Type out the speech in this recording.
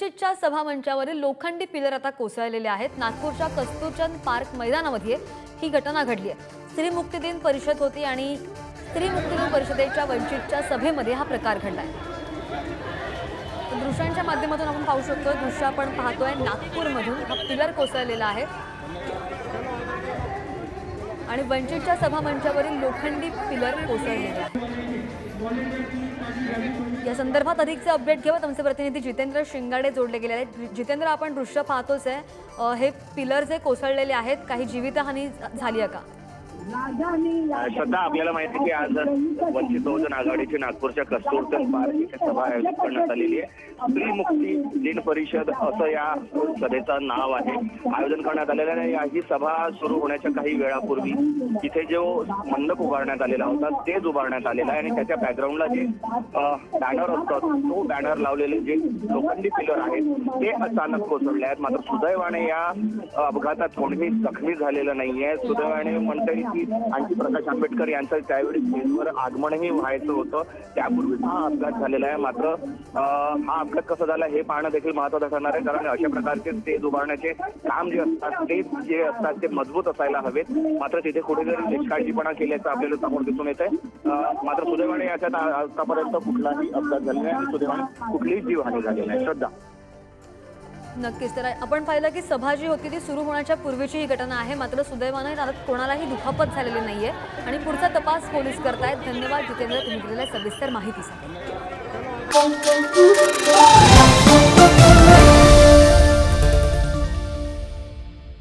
वंचितच्या सभामंचावरील लोखंडी पिलर आता कोसळलेले आहेत. नागपूरच्या कस्तुरचंद पार्क मैदानामध्ये ही घटना घडली आहे. स्त्री मुक्ती दिन परिषद होती आणि स्त्री मुक्ती दिन परिषदेच्या वंचितच्या सभेमध्ये हा प्रकार घडला आहे दृश्यांच्या माध्यमातून आपण पाहू शकतो दृश्य आपण पाहतोय नागपूरमधून हा पिलर कोसळलेला आहे. आणि वंचितच्या सभामंचावरील लोखंडी पिलर कोसळलेले या संदर्भात अधिकचे अपडेट घेऊयात. आमचे प्रतिनिधी जितेंद्र शिंगाडे जोडले गेले आहेत. जितेंद्र आपण दृश्य पाहतोच आहे. हे पिलर जे कोसळलेले आहेत काही जीवितहानी झाली आहे का? श्रद्धा आपल्याला माहिती की आज वंचित बहुजन आघाडीची नागपूरच्या कस्तुरचंद पार्क इथे सभा आयोजित करण्यात आलेली आहे. स्त्री मुक्ती दिन परिषद असं या सभेचं नाव आहे. आयोजन करण्यात आलेलं आहे. या- ही सभा सुरू होण्याच्या काही वेळापूर्वी इथे जो मंडप उभारण्यात आलेला होता तेच उभारण्यात आलेला आहे आणि त्याच्या बॅकग्राऊंडला जे बॅनर असतात तो बॅनर लावलेले जे लोखंडी पिलर आहेत ते अचानक कोसळले आहेत. मात्र सुदैवाने या अपघातात कोणीही जखमी झालेलं नाहीये. सुदैवाने म्हणता येईल की आणखी प्रकाश आंबेडकर यांचं त्यावेळी स्टेजवर आगमनही व्हायचं होतं. त्यापूर्वीच हा अपघात झालेला आहे. मात्र हा अपघात कसा झाला हे पाहणं देखील महत्वाचं ठरणार आहे. कारण अशा प्रकारचे स्टेज उभारण्याचे काम जे असतात ते जे असतात ते मजबूत असायला हवेत. मात्र तिथे कुठेतरी निष्काळजीपणा केल्याचं आपल्याला समोर दिसून येत आहे मात्र सुदैवाने याच्यात आतापर्यंत कुठलाही अपघात झालेला आहे आणि सुदैवाने कुठलीही जीवहानी झालेली आहे श्रद्धा. नक्कीच. तर आपण पाहिलं की सभा जी होती ती सुरू होण्याच्या पूर्वीची ही घटना आहे. मात्र सुदैवाने त्यात कोणालाही दुखापत झालेली नाहीये आणि पुढचा तपास पोलीस करतायत. धन्यवाद जितेंद्र तुम्ही दिलेल्या सविस्तर माहितीसाठी.